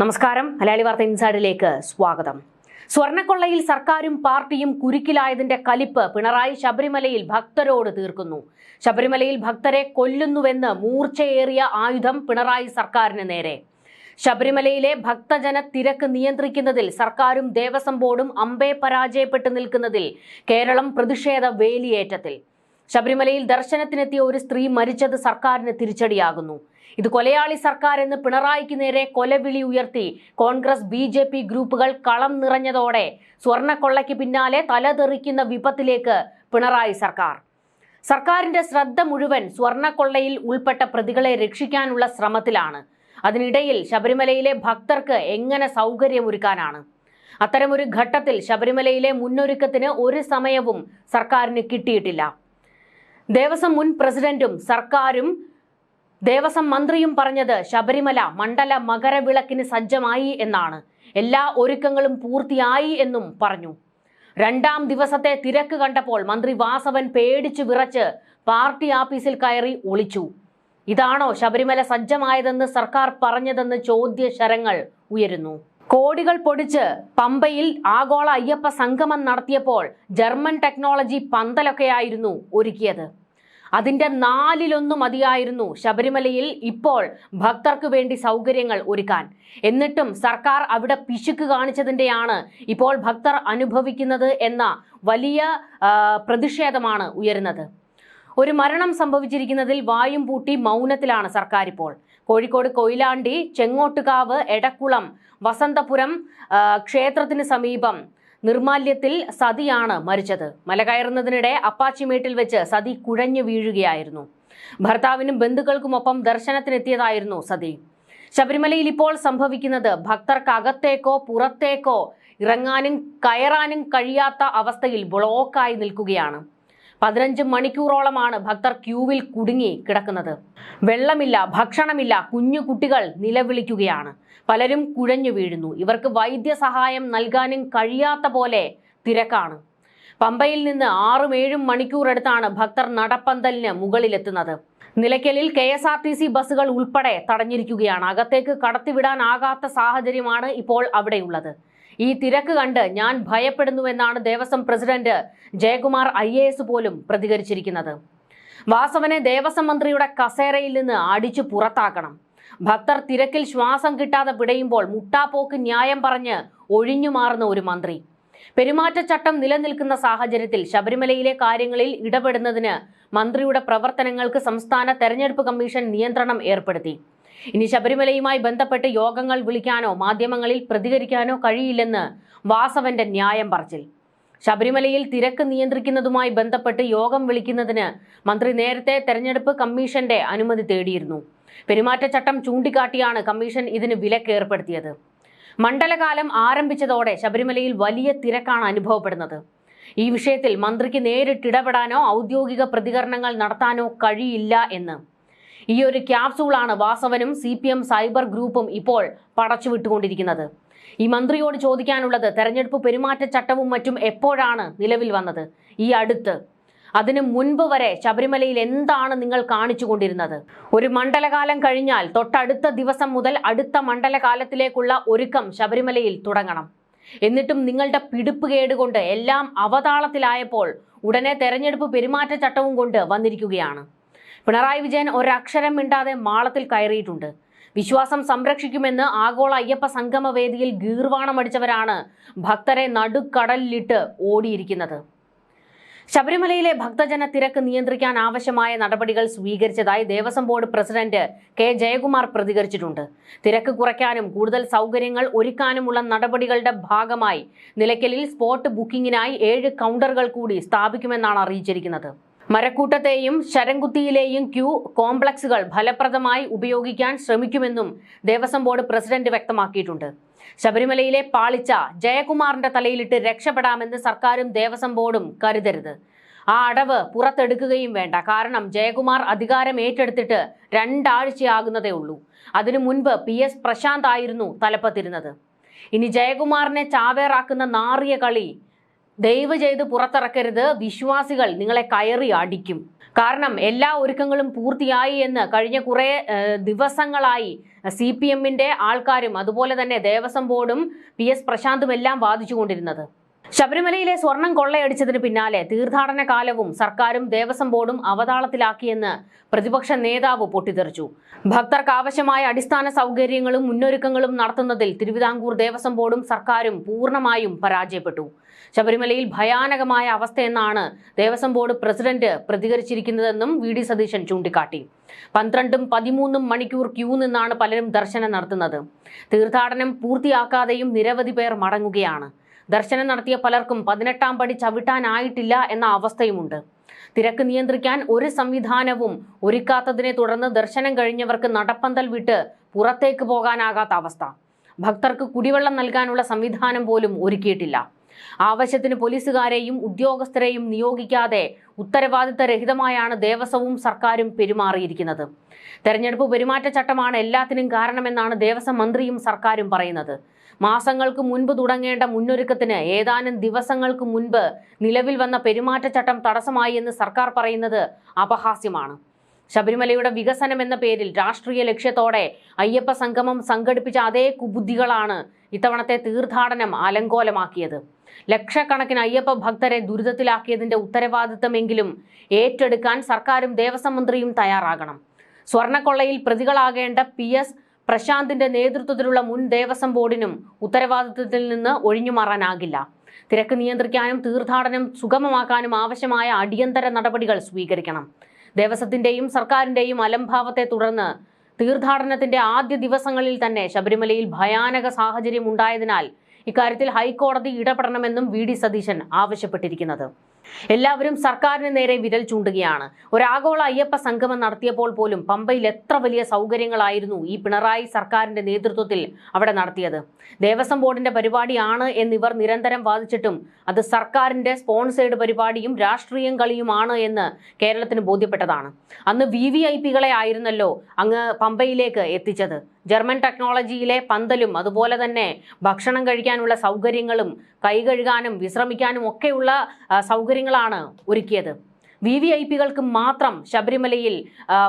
നമസ്കാരം. മലയാളി വാർത്ത ഇൻസൈഡിലേക്ക് സ്വാഗതം. സ്വർണക്കൊള്ളയിൽ സർക്കാരും പാർട്ടിയും കുരുക്കിലായതിന്റെ കലിപ്പ് പിണറായി ശബരിമലയിൽ ഭക്തരോട് തീർക്കുന്നു. ശബരിമലയിൽ ഭക്തരെ കൊല്ലുന്നുവെന്ന് മൂർച്ചയേറിയ ആയുധം പിണറായി സർക്കാരിന് നേരെ. ശബരിമലയിലെ ഭക്തജന തിരക്ക് നിയന്ത്രിക്കുന്നതിൽ സർക്കാരും ദേവസ്വം ബോർഡും അമ്പേ പരാജയപ്പെട്ടു നിൽക്കുന്നതിൽ കേരളം പ്രതിഷേധ വേലിയേറ്റത്തിൽ. ശബരിമലയിൽ ദർശനത്തിനെത്തിയ ഒരു സ്ത്രീ മരിച്ചത് സർക്കാരിന് തിരിച്ചടിയാകുന്നു. ഇത് കൊലയാളി സർക്കാർ എന്ന് പിണറായിക്ക് നേരെ കൊലവിളി ഉയർത്തി. കോൺഗ്രസ് ബി ജെ പി ഗ്രൂപ്പുകൾ കളം നിറഞ്ഞതോടെ സ്വർണക്കൊള്ളയ്ക്ക് പിന്നാലെ തലതെറിക്കുന്ന വിപത്തിലേക്ക് പിണറായി സർക്കാർ. സർക്കാരിന്റെ ശ്രദ്ധ മുഴുവൻ സ്വർണക്കൊള്ളയിൽ ഉൾപ്പെട്ട പ്രതികളെ രക്ഷിക്കാനുള്ള ശ്രമത്തിലാണ്. അതിനിടയിൽ ശബരിമലയിലെ ഭക്തർക്ക് എങ്ങനെ സൗകര്യമൊരുക്കാനാണ്? അത്തരമൊരു ഘട്ടത്തിൽ ശബരിമലയിലെ മുന്നൊരുക്കത്തിന് ഒരു സമയവും സർക്കാരിന് കിട്ടിയിട്ടില്ല. ദേവസ്വം മുൻ പ്രസിഡന്റും സർക്കാരും ദേവസ്വം മന്ത്രിയും പറഞ്ഞത് ശബരിമല മണ്ഡല മകരവിളക്കിന് സജ്ജമായി എന്നാണ്. എല്ലാ ഒരുക്കങ്ങളും പൂർത്തിയായി എന്നും പറഞ്ഞു. രണ്ടാം ദിവസത്തെ തിരക്ക് കണ്ടപ്പോൾ മന്ത്രി വാസവൻ പേടിച്ചു വിറച്ച് പാർട്ടി ആഫീസിൽ കയറി ഒളിച്ചു. ഇതാണോ ശബരിമല സജ്ജമായതെന്ന് സർക്കാർ പറഞ്ഞതെന്ന് ചോദ്യ ശരങ്ങൾ ഉയരുന്നു. കോടികൾ പൊടിച്ച് പമ്പയിൽ ആഗോള അയ്യപ്പ സംഗമം നടത്തിയപ്പോൾ ജർമ്മൻ ടെക്നോളജി പന്തലൊക്കെയായിരുന്നു ഒരുക്കിയത്. അതിന്റെ നാലിലൊന്ന് മതിയായിരുന്നു ശബരിമലയിൽ ഇപ്പോൾ ഭക്തർക്ക് വേണ്ടി സൗകര്യങ്ങൾ ഒരുക്കാൻ. എന്നിട്ടും സർക്കാർ അവിടെ പിശുക്ക് കാണിച്ചതിന്റെയാണ് ഇപ്പോൾ ഭക്തർ അനുഭവിക്കുന്നത് എന്ന വലിയ പ്രതിഷേധമാണ് ഉയരുന്നത്. ഒരു മരണം സംഭവിച്ചിരിക്കുന്നതിൽ വായും പൂട്ടി മൗനത്തിലാണ് സർക്കാർ ഇപ്പോൾ. കോഴിക്കോട് കൊയിലാണ്ടി ചെങ്ങോട്ടുകാവ് എടക്കുളം വസന്തപുരം ക്ഷേത്രത്തിന് സമീപം നിർമാല്യത്തിൽ സതിയാണ് മരിച്ചത്. മല കയറുന്നതിനിടെ അപ്പാച്ചിമേട്ടിൽ വെച്ച് സതി കുഴഞ്ഞു വീഴുകയായിരുന്നു. ഭർത്താവിനും ബന്ധുക്കൾക്കുമൊപ്പം ദർശനത്തിനെത്തിയതായിരുന്നു സതി. ശബരിമലയിൽ ഇപ്പോൾ സംഭവിക്കുന്നത് ഭക്തർക്ക് അകത്തേക്കോ പുറത്തേക്കോ ഇറങ്ങാനും കയറാനും കഴിയാത്ത അവസ്ഥയിൽ ബ്ലോക്കായി നിൽക്കുകയാണ്. പതിനഞ്ച് മണിക്കൂറോളമാണ് ഭക്തർ ക്യൂവിൽ കുടുങ്ങി കിടക്കുന്നത്. വെള്ളമില്ല ഭക്ഷണമില്ല കുഞ്ഞു കുട്ടികൾ നിലവിളിക്കുകയാണ്. പലരും കുഴഞ്ഞു വീഴുന്നു. ഇവർക്ക് വൈദ്യസഹായം നൽകാനും കഴിയാത്ത പോലെ തിരക്കാണ്. പമ്പയിൽ നിന്ന് ആറും ഏഴും മണിക്കൂർ എടുത്താണ് ഭക്തർ നടപ്പന്തലിന് മുകളിലെത്തുന്നത്. നിലയ്ക്കലിൽ K S R T C ബസ്സുകൾ ഉൾപ്പെടെ തടഞ്ഞിരിക്കുകയാണ്. അകത്തേക്ക് കടത്തിവിടാനാകാത്ത സാഹചര്യമാണ് ഇപ്പോൾ അവിടെയുള്ളത്. ഈ തിരക്ക് കണ്ട് ഞാൻ ഭയപ്പെടുന്നുവെന്നാണ് ദേവസ്വം പ്രസിഡന്റ് ജയകുമാർ ഐ പോലും പ്രതികരിച്ചിരിക്കുന്നത്. വാസവനെ ദേവസ്വം മന്ത്രിയുടെ കസേരയിൽ നിന്ന് അടിച്ചു പുറത്താക്കണം. ഭക്തർ തിരക്കിൽ ശ്വാസം കിട്ടാതെ പിടയുമ്പോൾ മുട്ടാപ്പോക്ക് ന്യായം പറഞ്ഞ് ഒഴിഞ്ഞു മാറുന്ന ഒരു മന്ത്രി. പെരുമാറ്റച്ചട്ടം നിലനിൽക്കുന്ന സാഹചര്യത്തിൽ ശബരിമലയിലെ കാര്യങ്ങളിൽ ഇടപെടുന്നതിന് മന്ത്രിയുടെ പ്രവർത്തനങ്ങൾക്ക് സംസ്ഥാന തെരഞ്ഞെടുപ്പ് കമ്മീഷൻ നിയന്ത്രണം ഏർപ്പെടുത്തി. ഇനി ശബരിമലയുമായി ബന്ധപ്പെട്ട് യോഗങ്ങൾ വിളിക്കാനോ മാധ്യമങ്ങളിൽ പ്രതികരിക്കാനോ കഴിയില്ലെന്ന് വാസവന്റെ ന്യായം പറച്ചിൽ. ശബരിമലയിൽ തിരക്ക് നിയന്ത്രിക്കുന്നതുമായി ബന്ധപ്പെട്ട് യോഗം വിളിക്കുന്നതിന് മന്ത്രി നേരത്തെ തെരഞ്ഞെടുപ്പ് കമ്മീഷന്റെ അനുമതി തേടിയിരുന്നു. പെരുമാറ്റച്ചട്ടം ചൂണ്ടിക്കാട്ടിയാണ് കമ്മീഷൻ ഇതിന് വിലക്കേർപ്പെടുത്തിയത് മണ്ഡലകാലം ആരംഭിച്ചതോടെ ശബരിമലയിൽ വലിയ തിരക്കാണ് അനുഭവപ്പെടുന്നത്. ഈ വിഷയത്തിൽ മന്ത്രിക്ക് നേരിട്ടിടപെടാനോ ഔദ്യോഗിക പ്രതികരണങ്ങൾ നടത്താനോ കഴിയില്ല എന്ന് ഈ ഒരു ക്യാപ്സൂളാണ് വാസവനും സി സൈബർ ഗ്രൂപ്പും ഇപ്പോൾ പടച്ചുവിട്ടുകൊണ്ടിരിക്കുന്നത്. ഈ മന്ത്രിയോട് ചോദിക്കാനുള്ളത് തെരഞ്ഞെടുപ്പ് പെരുമാറ്റച്ചട്ടവും മറ്റും എപ്പോഴാണ് നിലവിൽ വന്നത്? ഈ അടുത്ത്. അതിനു മുൻപ് വരെ ശബരിമലയിൽ എന്താണ് നിങ്ങൾ കാണിച്ചു കൊണ്ടിരുന്നത് ഒരു മണ്ഡലകാലം കഴിഞ്ഞാൽ തൊട്ടടുത്ത ദിവസം മുതൽ അടുത്ത മണ്ഡലകാലത്തിലേക്കുള്ള ഒരുക്കം ശബരിമലയിൽ തുടങ്ങണം. എന്നിട്ടും നിങ്ങളുടെ പിടിപ്പ് കേടുകൊണ്ട് എല്ലാം അവതാളത്തിലായപ്പോൾ ഉടനെ തെരഞ്ഞെടുപ്പ് പെരുമാറ്റച്ചട്ടവും കൊണ്ട് വന്നിരിക്കുകയാണ്. പിണറായി വിജയൻ ഒരക്ഷരം മിണ്ടാതെ മാളത്തിൽ കയറിയിട്ടുണ്ട്. വിശ്വാസം സംരക്ഷിക്കുമെന്ന് ആഗോള അയ്യപ്പ സംഗമ വേദിയിൽ ഗീർവാണമടിച്ചവരാണ് ഭക്തരെ നടുക്കടലിലിട്ട് ഓടിയിരിക്കുന്നത്. ശബരിമലയിലെ ഭക്തജന തിരക്ക് നിയന്ത്രിക്കാൻ ആവശ്യമായ നടപടികൾ സ്വീകരിച്ചതായി Devaswom board president K Jayakumar പ്രതികരിച്ചിട്ടുണ്ട്. തിരക്ക് കുറയ്ക്കാനും കൂടുതൽ സൗകര്യങ്ങൾ ഒരുക്കാനുമുള്ള നടപടികളുടെ ഭാഗമായി നിലയ്ക്കലിൽ സ്പോട്ട് ബുക്കിംഗിനായി ഏഴ് കൗണ്ടറുകൾ കൂടി സ്ഥാപിക്കുമെന്നാണ് അറിയിച്ചിരിക്കുന്നത്. മരക്കൂട്ടത്തെയും ശരംകുത്തിയിലെയും ക്യൂ കോംപ്ലക്സുകൾ ഫലപ്രദമായി ഉപയോഗിക്കാൻ ശ്രമിക്കുമെന്നും ദേവസ്വം ബോർഡ് പ്രസിഡന്റ് വ്യക്തമാക്കിയിട്ടുണ്ട്. ശബരിമലയിലെ പാളിച്ച ജയകുമാറിന്റെ തലയിലിട്ട് രക്ഷപ്പെടാമെന്ന് സർക്കാരും ദേവസ്വം ബോർഡും കരുതരുത്. ആ അടവ് പുറത്തെടുക്കുകയും വേണ്ട. കാരണം ജയകുമാർ അധികാരം ഏറ്റെടുത്തിട്ട് രണ്ടാഴ്ചയാകുന്നതേ ഉള്ളൂ. അതിനു മുൻപ് പി എസ് പ്രശാന്ത് ആയിരുന്നു തലപ്പത്തിരുന്നത്. ഇനി ജയകുമാറിനെ ചാവേറാക്കുന്ന നാറിയ കളി ദയവ് ചെയ്ത് പുറത്തിറക്കരുത്. വിശ്വാസികൾ നിങ്ങളെ കയറി അടിക്കും. കാരണം എല്ലാ ഒരുക്കങ്ങളും പൂർത്തിയായി എന്ന് കഴിഞ്ഞ കുറേ ദിവസങ്ങളായി സി പി എമ്മിന്റെ ആൾക്കാരും അതുപോലെ തന്നെ ദേവസ്വം ബോർഡും പി എസ് പ്രശാന്തും എല്ലാം വാദിച്ചുകൊണ്ടിരുന്നത്. ശബരിമലയിലെ സ്വർണം കൊള്ളയടിച്ചതിന് പിന്നാലെ തീർത്ഥാടന കാലവും സർക്കാരും ദേവസ്വം ബോർഡും അവതാളത്തിലാക്കിയെന്ന് പ്രതിപക്ഷ നേതാവ് പൊട്ടിത്തെറിച്ചു. ഭക്തർക്ക് ആവശ്യമായ അടിസ്ഥാന സൗകര്യങ്ങളും മുന്നൊരുക്കങ്ങളും നടത്തുന്നതിൽ തിരുവിതാംകൂർ ദേവസ്വം ബോർഡും സർക്കാരും പൂർണമായും പരാജയപ്പെട്ടു. ശബരിമലയിൽ ഭയാനകമായ അവസ്ഥയെന്നാണ് ദേവസ്വം ബോർഡ് പ്രസിഡന്റ് പ്രതികരിച്ചിരിക്കുന്നതെന്നും വി ഡി സതീശൻ ചൂണ്ടിക്കാട്ടി. പന്ത്രണ്ടും പതിമൂന്നും മണിക്കൂർ ക്യൂ നിന്നാണ് പലരും ദർശനം നടത്തുന്നത്. തീർത്ഥാടനം പൂർത്തിയാക്കാതെയും നിരവധി പേർ മടങ്ങുകയാണ്. ദർശനം നടത്തിയ പലർക്കും പതിനെട്ടാം പടി ചവിട്ടാനായിട്ടില്ല എന്ന അവസ്ഥയുമുണ്ട്. തിരക്ക് നിയന്ത്രിക്കാൻ ഒരു സംവിധാനവും ഒരുക്കാത്തതിനെ തുടർന്ന് ദർശനം കഴിഞ്ഞവർക്ക് നടപ്പന്തൽ വിട്ട് പുറത്തേക്ക് പോകാനാകാത്ത അവസ്ഥ. ഭക്തർക്ക് കുടിവെള്ളം നൽകാനുള്ള സംവിധാനം പോലും ഒരുക്കിയിട്ടില്ല. ആവശ്യത്തിന് പോലീസുകാരെയും ഉദ്യോഗസ്ഥരെയും നിയോഗിക്കാതെ ഉത്തരവാദിത്തരഹിതമായാണ് ദേവസ്വവും സർക്കാരും പെരുമാറിയിരിക്കുന്നത്. തെരഞ്ഞെടുപ്പ് പെരുമാറ്റച്ചട്ടമാണ് എല്ലാത്തിനും കാരണമെന്നാണ് ദേവസ്വം മന്ത്രിയും സർക്കാരും പറയുന്നത്. മാസങ്ങൾക്ക് മുൻപ് തുടങ്ങേണ്ട മുന്നൊരുക്കത്തിന് ഏതാനും ദിവസങ്ങൾക്ക് മുൻപ് നിലവിൽ വന്ന പെരുമാറ്റച്ചട്ടം തടസ്സമായി എന്ന് സർക്കാർ പറയുന്നത് അപഹാസ്യമാണ്. ശബരിമലയുടെ വികസനം എന്ന പേരിൽ രാഷ്ട്രീയ ലക്ഷ്യത്തോടെ അയ്യപ്പ സംഗമം സംഘടിപ്പിച്ച അതേ കുബുദ്ധികളാണ് ഇത്തവണത്തെ തീർത്ഥാടനം അലങ്കോലമാക്കിയത്. ലക്ഷക്കണക്കിന് അയ്യപ്പ ഭക്തരെ ദുരിതത്തിലാക്കിയതിന്റെ ഉത്തരവാദിത്തമെങ്കിലും ഏറ്റെടുക്കാൻ സർക്കാരും ദേവസ്വം മന്ത്രിയും തയ്യാറാകണം. സ്വർണക്കൊള്ളയിൽ പ്രതികളാകേണ്ട പി എസ് പ്രശാന്തിന്റെ നേതൃത്വത്തിലുള്ള മുൻ ദേവസ്വം ബോർഡിനും ഉത്തരവാദിത്തത്തിൽ നിന്ന് ഒഴിഞ്ഞു മാറാനാകില്ല തിരക്ക് നിയന്ത്രിക്കാനും തീർത്ഥാടനം സുഗമമാക്കാനും ആവശ്യമായ അടിയന്തര നടപടികൾ സ്വീകരിക്കണം. ദേവസ്വത്തിന്റെയും സർക്കാരിന്റെയും അലംഭാവത്തെ തുടർന്ന് തീർത്ഥാടനത്തിന്റെ ആദ്യ ദിവസങ്ങളിൽ തന്നെ ശബരിമലയിൽ ഭയാനക സാഹചര്യം ഉണ്ടായതിനാൽ ഇക്കാര്യത്തിൽ ഹൈക്കോടതി ഇടപെടണമെന്നും വി ഡി സതീശൻ ആവശ്യപ്പെട്ടിരിക്കുന്നത്. എല്ലാവരും സർക്കാരിന് നേരെ വിരൽ ചൂണ്ടുകയാണ്. ഒരാഗോള അയ്യപ്പ സംഗമം നടത്തിയപ്പോൾ പോലും പമ്പയിൽ എത്ര വലിയ സൗകര്യങ്ങളായിരുന്നു ഈ പിണറായി സർക്കാരിന്റെ നേതൃത്വത്തിൽ അവിടെ നടത്തിയത്. ദേവസ്വം ബോർഡിന്റെ പരിപാടിയാണ് എന്നിവർ നിരന്തരം വാദിച്ചിട്ടും അത് സർക്കാരിന്റെ സ്പോൺസേഡ് പരിപാടിയും രാഷ്ട്രീയം കളിയുമാണ് എന്ന് കേരളത്തിന് ബോധ്യപ്പെട്ടതാണ്. അന്ന് വി വി ഐ പികളെ ആയിരുന്നല്ലോ അങ്ങ് പമ്പയിലേക്ക് എത്തിച്ചത്. ജർമ്മൻ ടെക്നോളജിയിലെ പന്തലും അതുപോലെ തന്നെ ഭക്ഷണം കഴിക്കാനുള്ള സൗകര്യങ്ങളും കൈ കഴുകാനും വിശ്രമിക്കാനും ഒക്കെയുള്ള സൗകര്യങ്ങളാണ് ഒരുക്കിയത്. വി വി ഐ പികൾക്ക് മാത്രം ശബരിമലയിൽ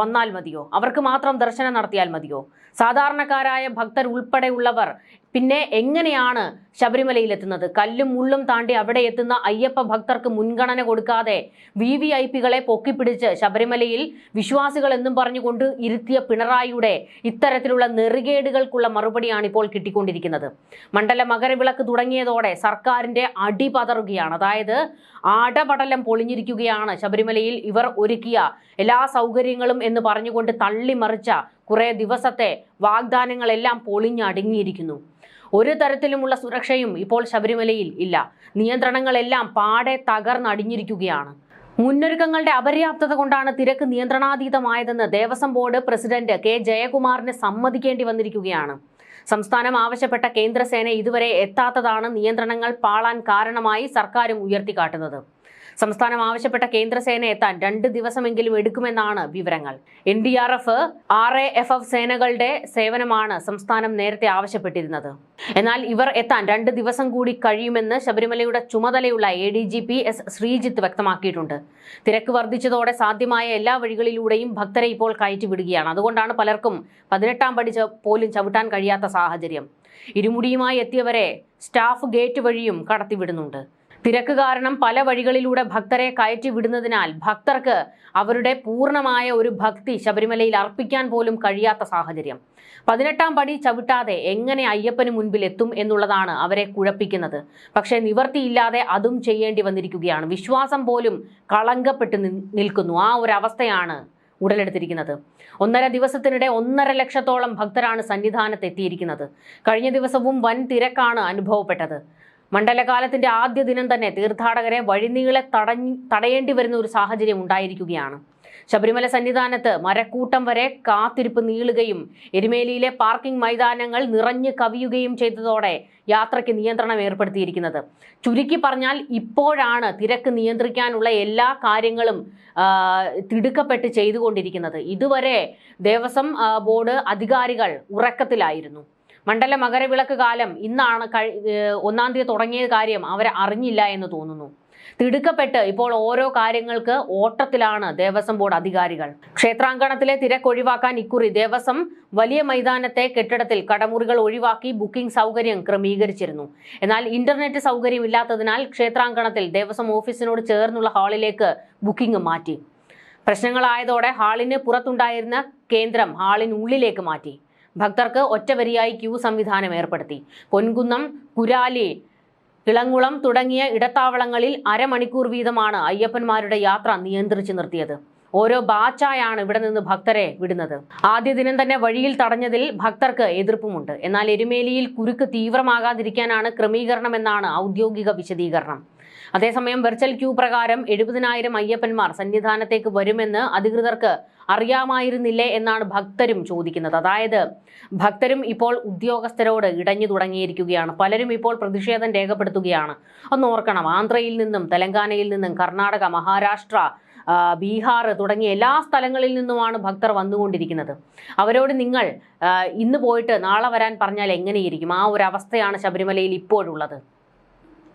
വന്നാൽ മതിയോ? അവർക്ക് മാത്രം ദർശനം നടത്തിയാൽ മതിയോ? സാധാരണക്കാരായ ഭക്തർ ഉൾപ്പെടെയുള്ളവർ പിന്നെ എങ്ങനെയാണ് ശബരിമലയിൽ എത്തുന്നത് കല്ലും മുള്ളും താണ്ടി അവിടെ എത്തുന്ന അയ്യപ്പ ഭക്തർക്ക് മുൻഗണന കൊടുക്കാതെ വി വി ഐ പികളെ പൊക്കിപ്പിടിച്ച് ശബരിമലയിൽ വിശ്വാസികൾ എന്നും പറഞ്ഞുകൊണ്ട് ഇരുത്തിയ പിണറായിയുടെ ഇത്തരത്തിലുള്ള നെറുകേടുകൾക്കുള്ള മറുപടിയാണ് ഇപ്പോൾ കിട്ടിക്കൊണ്ടിരിക്കുന്നത്. മണ്ഡല മകരവിളക്ക് തുടങ്ങിയതോടെ സർക്കാരിന്റെ അടി പതറുകയാണ്. അതായത് ആടപടലം പൊളിഞ്ഞിരിക്കുകയാണ്. ശബരിമലയിൽ ഇവർ ഒരുക്കിയ എല്ലാ സൗകര്യങ്ങളും എന്ന് പറഞ്ഞുകൊണ്ട് തള്ളിമറിച്ച കുറേ ദിവസത്തെ വാഗ്ദാനങ്ങളെല്ലാം പൊളിഞ്ഞടങ്ങിയിരിക്കുന്നു ഒരു തരത്തിലുമുള്ള സുരക്ഷയും ഇപ്പോൾ ശബരിമലയിൽ ഇല്ല. നിയന്ത്രണങ്ങളെല്ലാം പാടെ തകർന്നടിഞ്ഞിരിക്കുകയാണ്. മുന്നൊരുക്കങ്ങളുടെ അപര്യാപ്തത കൊണ്ടാണ് തിരക്ക് നിയന്ത്രണാതീതമായതെന്ന് ദേവസ്വം ബോർഡ് പ്രസിഡന്റ് കെ. ജയകുമാറിന് സമ്മതിക്കേണ്ടി വന്നിരിക്കുകയാണ്. സംസ്ഥാനം ആവശ്യപ്പെട്ട കേന്ദ്രസേന ഇതുവരെ എത്താത്തതാണ് നിയന്ത്രണങ്ങൾ പാളാൻ കാരണമായി സർക്കാരും ഉയർത്തിക്കാട്ടുന്നത്. സംസ്ഥാനം ആവശ്യപ്പെട്ട കേന്ദ്രസേന എത്താൻ രണ്ട് ദിവസമെങ്കിലും എടുക്കുമെന്നാണ് വിവരങ്ങൾ. N D R F R A F F സേനകളുടെ സേവനമാണ് സംസ്ഥാനം നേരത്തെ ആവശ്യപ്പെട്ടിരുന്നത്. എന്നാൽ ഇവർ എത്താൻ രണ്ട് ദിവസം കൂടി കഴിയുമെന്ന് ശബരിമലയുടെ ചുമതലയുള്ള A D G P S Sreejith വ്യക്തമാക്കിയിട്ടുണ്ട്. തിരക്ക് വർദ്ധിച്ചതോടെ സാധ്യമായ എല്ലാ വഴികളിലൂടെയും ഭക്തരെ ഇപ്പോൾ കയറ്റിവിടുകയാണ്. അതുകൊണ്ടാണ് പലർക്കും പതിനെട്ടാം പടി പോലും ചവിട്ടാൻ കഴിയാത്ത സാഹചര്യം. ഇരുമുടിയുമായി എത്തിയവരെ സ്റ്റാഫ് ഗേറ്റ് വഴിയും കടത്തിവിടുന്നുണ്ട്. തിരക്ക് കാരണം പല വഴികളിലൂടെ ഭക്തരെ കയറ്റി വിടുന്നതിനാൽ ഭക്തർക്ക് അവരുടെ പൂർണമായ ഒരു ഭക്തി ശബരിമലയിൽ അർപ്പിക്കാൻ പോലും കഴിയാത്ത സാഹചര്യം. പതിനെട്ടാം പടി ചവിട്ടാതെ എങ്ങനെ അയ്യപ്പന് മുൻപിൽ എത്തും എന്നുള്ളതാണ് അവരെ കുഴപ്പിക്കുന്നത്. പക്ഷേ നിവർത്തിയില്ലാതെ അതും ചെയ്യേണ്ടി വന്നിരിക്കുകയാണ്. വിശ്വാസം പോലും കളങ്കപ്പെട്ട് നിൽക്കുന്നു. ആ ഒരു അവസ്ഥയാണ് ഉടലെടുത്തിരിക്കുന്നത്. ഒന്നര ദിവസത്തിനിടെ ഒന്നര ലക്ഷത്തോളം ഭക്തരാണ് സന്നിധാനത്ത് എത്തിയിരിക്കുന്നത് കഴിഞ്ഞ ദിവസവും വൻ തിരക്കാണ് അനുഭവപ്പെട്ടത്. മണ്ഡലകാലത്തിന്റെ ആദ്യ ദിനം തന്നെ തീർത്ഥാടകരെ വഴിനീളെ തടഞ്ഞ് തടയേണ്ടി വരുന്ന ഒരു സാഹചര്യം ഉണ്ടായിരിക്കുകയാണ്. ശബരിമല സന്നിധാനത്ത് മരക്കൂട്ടം വരെ കാത്തിരിപ്പ് നീളുകയും എരുമേലിയിലെ പാർക്കിംഗ് മൈതാനങ്ങൾ നിറഞ്ഞു കവിയുകയും ചെയ്തതോടെ യാത്രയ്ക്ക് നിയന്ത്രണം ഏർപ്പെടുത്തിയിരിക്കുന്നത്. ചുരുക്കി പറഞ്ഞാൽ ഇപ്പോഴാണ് തിരക്ക് നിയന്ത്രിക്കാനുള്ള എല്ലാ കാര്യങ്ങളും തിടുക്കപ്പെട്ട് ചെയ്തുകൊണ്ടിരിക്കുന്നത്. ഇതുവരെ ദേവസ്വം ബോർഡ് അധികാരികൾ ഉറക്കത്തിലായിരുന്നു. മണ്ഡല മകരവിളക്ക് കാലം ഇന്നാണ് ഒന്നാം തീയതി തുടങ്ങിയ കാര്യം അവർ അറിഞ്ഞില്ല എന്ന് തോന്നുന്നു. തിടുക്കപ്പെട്ട് ഇപ്പോൾ ഓരോ കാര്യങ്ങൾക്ക് ഓട്ടത്തിലാണ് ദേവസ്വം ബോർഡ് അധികാരികൾ. ക്ഷേത്രാങ്കണത്തിലെ തിരക്ക് ഒഴിവാക്കാൻ ഇക്കുറി ദേവസ്വം വലിയ മൈതാനത്തെ കെട്ടിടത്തിൽ കടമുറികൾ ഒഴിവാക്കി ബുക്കിംഗ് സൗകര്യം ക്രമീകരിച്ചിരുന്നു. എന്നാൽ ഇന്റർനെറ്റ് സൗകര്യം ഇല്ലാത്തതിനാൽ ക്ഷേത്രാങ്കണത്തിൽ ദേവസ്വം ഓഫീസിനോട് ചേർന്നുള്ള ഹാളിലേക്ക് ബുക്കിംഗ് മാറ്റി. പ്രശ്നങ്ങളായതോടെ ഹാളിന് പുറത്തുണ്ടായിരുന്ന കേന്ദ്രം ഹാളിനുള്ളിലേക്ക് മാറ്റി. ഭക്തർക്ക് ഒറ്റവരിയായി ക്യൂ സംവിധാനം ഏർപ്പെടുത്തി. പൊൻകുന്നം കുരാലി ഇളങ്കുളം തുടങ്ങിയ ഇടത്താവളങ്ങളിൽ അരമണിക്കൂർ വീതമാണ് അയ്യപ്പന്മാരുടെ യാത്ര നിയന്ത്രിച്ചു നിർത്തിയത്. ഓരോ ബാച്ചായാണ് ഇവിടെ നിന്ന് ഭക്തരെ വിടുന്നത്. ആദ്യ ദിനം തന്നെ വഴിയിൽ തടഞ്ഞതിൽ ഭക്തർക്ക് എതിർപ്പുമുണ്ട്. എന്നാൽ എരുമേലിയിൽ കുരുക്ക് തീവ്രമാകാതിരിക്കാനാണ് ക്രമീകരണമെന്നാണ് ഔദ്യോഗിക വിശദീകരണം. അതേസമയം വെർച്വൽ ക്യൂ പ്രകാരം എഴുപതിനായിരം അയ്യപ്പന്മാർ സന്നിധാനത്തേക്ക് വരുമെന്ന് അധികൃതർക്ക് അറിയാമായിരുന്നില്ലേ എന്നാണ് ഭക്തരും ചോദിക്കുന്നത്. അതായത് ഭക്തരും ഇപ്പോൾ ഉദ്യോഗസ്ഥരോട് ഇടഞ്ഞു തുടങ്ങിയിരിക്കുകയാണ്. പലരും ഇപ്പോൾ പ്രതിഷേധം രേഖപ്പെടുത്തുകയാണ്. ഒന്ന് ഓർക്കണം ആന്ധ്രയിൽ നിന്നും തെലങ്കാനയിൽ നിന്നും കർണാടക മഹാരാഷ്ട്ര ബീഹാർ തുടങ്ങിയ എല്ലാ സ്ഥലങ്ങളിൽ നിന്നുമാണ് ഭക്തർ വന്നുകൊണ്ടിരിക്കുന്നത്. അവരോട് നിങ്ങൾ ഇന്ന് പോയിട്ട് നാളെ വരാൻ പറഞ്ഞാൽ എങ്ങനെയിരിക്കും? ആ ഒരു അവസ്ഥയാണ് ശബരിമലയിൽ ഇപ്പോഴുള്ളത്.